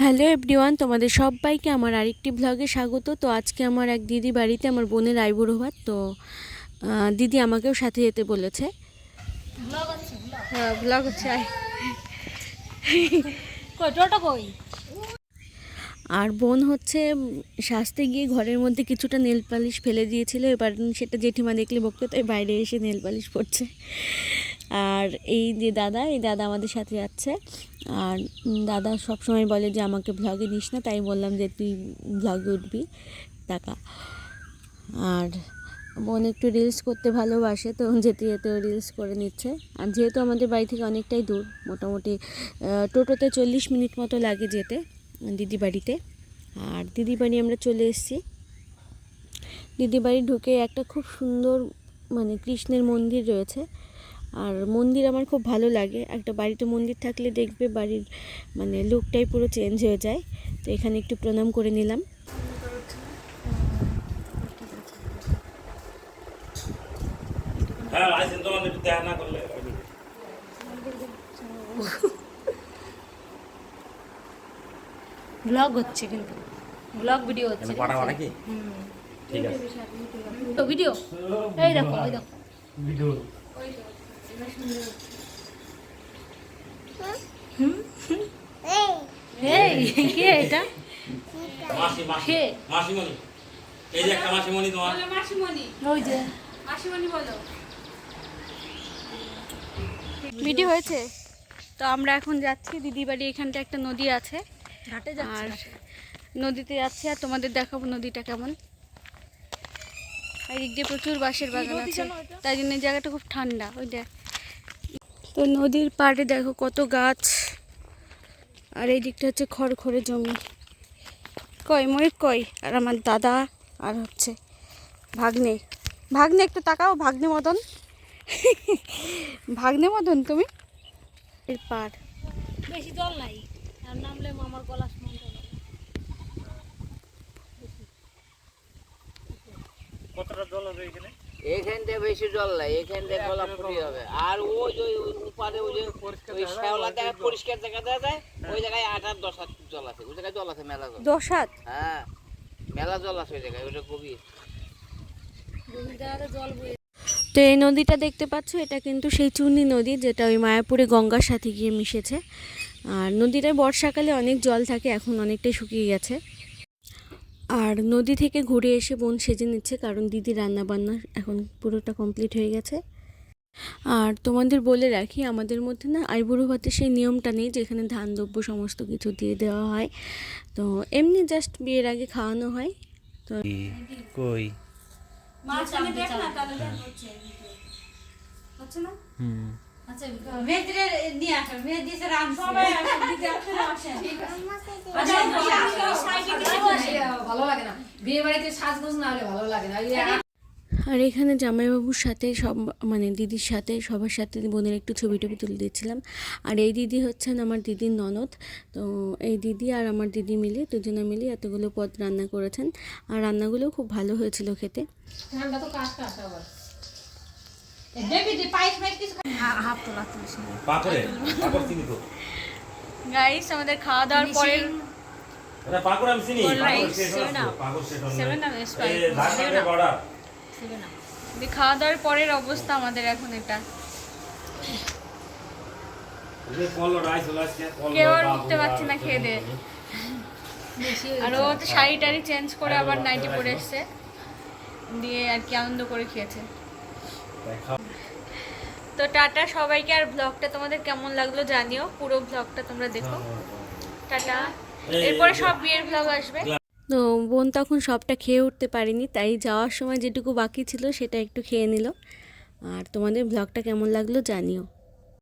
Hello everyone তোমাদের সবাইকে আমার আরেকটি ব্লগে স্বাগত। তো আজকে আমার এক দিদি বাড়িতে আমার বোনের আইবুড়ো ভাত তো দিদি আমাকেও সাথে যেতে বলেছে। ব্লগ হ্যাঁ হচ্ছে আর বোন হচ্ছে সাজতে গিয়ে ঘরের মধ্যে কিছুটা নেল পালিশ ফেলে দিয়েছিল। এবার সেটা জেঠিমা দেখলে বকতে তাই বাইরে এসে নেল পালিশ পড়ছে আর এই যে দাদা, এই দাদা আমাদের সাথে যাচ্ছে। আর দাদা সবসময় বলে যে, আমাকে ভ্লগে নিস না। তাই বললাম যে, তুই ভ্লগে উঠবি, টাকা। আর বোন একটু রিলস করতে ভালোবাসে, তো যেতে যেতে রিলস করে নিচ্ছে। আর যেহেতু আমাদের বাড়ি থেকে অনেকটাই দূর, মোটামুটি টোটোতে চল্লিশ মিনিট মতো লাগে যেতে দিদি বাড়িতে। আর দিদি বাড়ি আমরা চলে এসেছি। দিদি বাড়ি ঢুকে একটা খুব সুন্দর মানে কৃষ্ণের মন্দির রয়েছে। আর মন্দির আমার খুব ভালো লাগে। একটা বাড়িতে মন্দির থাকলে দেখবে বাড়ির মানে লুকটাই পুরো চেঞ্জ হয়ে যায়। তো এখানে একটু প্রণাম করে নিলাম। হ্যাঁ লাইসেন্স দেখা না করলে। ব্লগ হচ্ছে কিন্তু। ব্লগ ভিডিও হচ্ছে পাঠাবো নাকি? ঠিক আছে। ভিডিও এই দেখো এই দেখো। ভিডিও কে এটা? মাসি মাসি। মাসিমণি। এই যে একটা মাসিমণি তোমার। ওই যে। ভিডিও হয়েছে? তো আমরা এখন যাচ্ছি। দিদি বাড়ি এখানটা একটা নদী আছে। ঘাটে আর নদীতে যাচ্ছি আর তোমাদের দেখাবো নদীটা কেমন। আর এদিক দিয়ে প্রচুর বাঁশের বাগান আছে। তাই জন্য এই জায়গাটা খুব ঠান্ডা। ওই দেখ। তো নদীর পাড়ে দেখো কত গাছ। আর এই দিকটা হচ্ছে খড়খড়ে জমি। কই ময়ূর কই? আর আমার দাদা আর হচ্ছে ভাগ্নে। ভাগ্নে একটু তাকাও ভাগ্নে মতন ভাগ্নে মতন তুমি? এর পাড়। বেশি জল নাই। আর নামলে আমার গলা কতটা জল হবে এখানে? এখানটা বেশি জল নাই এখানটা গলা ফুটি হবে। আর ওই যে উপারে ওই যে ওই শ্যাওলা জায়গা পরিষ্কার জায়গা দেওয়া যায় ওই জায়গায় আট আট দশ হাত জল আছে। ওই জায়গায় জল আছে মেলা জল। দশ হাত হ্যাঁ মেলা জল আছে ওই জায়গায় ওইটা গভীর জল তো এই নদীটা দেখতে পাচ্ছ এটা কিন্তু সেই চুন্নি নদী যেটা ওই মায়াপুরে গঙ্গার সাথে গিয়ে মিশেছে। আর নদীটায় বর্ষাকালে অনেক জল থাকে এখন অনেকটাই শুকিয়ে গেছে। আর নদী থেকে ঘুরে এসে বোন সেজে নিচ্ছে কারণ দিদি রান্না বান্না এখন পুরোটা কমপ্লিট হয়ে গেছে। আর তোমাদের বলে রাখি আমাদের মধ্যে না আইবুড়ো ভাতের সেই নিয়মটা নেই যেখানে ধান দ্রব্য সমস্ত কিছু দিয়ে দেওয়া হয়। তো এমনি জাস্ট বিয়ের আগে খাওয়ানো হয়। তো কই? মাছ আমি দেখ না তাহলে হচ্ছে। হচ্ছে না? আচ্ছা মেয়েদের নিয়ে আসো মেয়েদের সে রাম সবাই দিকে আসে ঠিক আছে ভালো লাগে না বিয়ে বাড়িতে সাজগোজ না হলে ভালো লাগে না আর এখানে জামাইবাবুর সাথে সব মানে দিদির সাথে সবার সাথে বোনের একটু ছবি টবি তুলে দিয়েছিলাম আর এই দিদি হচ্ছেন আমার দিদির ননদ তো এই দিদি আর আমার দিদি মিলে দুজনে মিলে এতগুলো পদ রান্না করেছেন আর রান্নাগুলো খুব ভালো হয়েছিল খেতে ঠান্ডা তো কাজ গাইস আমাদের খাওয়া দাওয়ার পরে আমি চিনি। পাকড় খাওয়া দাওয়ার পরের অবস্থা আমাদের এখন এটা। কেউ আর উঠতে পারছে না খেয়ে দিয়ে বেশি আর ও তো শাড়ি টাড়ি চেঞ্জ করে আবার নাইটি পরে এসছে। দিয়ে আর কি আনন্দ করে খেয়েছে। তো টাটা সবাইকে আর ব্লগটা তোমাদের কেমন লাগল জানিও পুরো ব্লগটা তোমরা দেখো টাটা এরপরে সব বিয়ের ব্লগ আসবে তো বোন তখন সবটা খেয়ে উঠতে পারিনি তাই যাওয়ার সময় যেটুকু বাকি ছিল সেটা একটু খেয়ে নিল আর তোমাদের ব্লগটা কেমন লাগল জানিও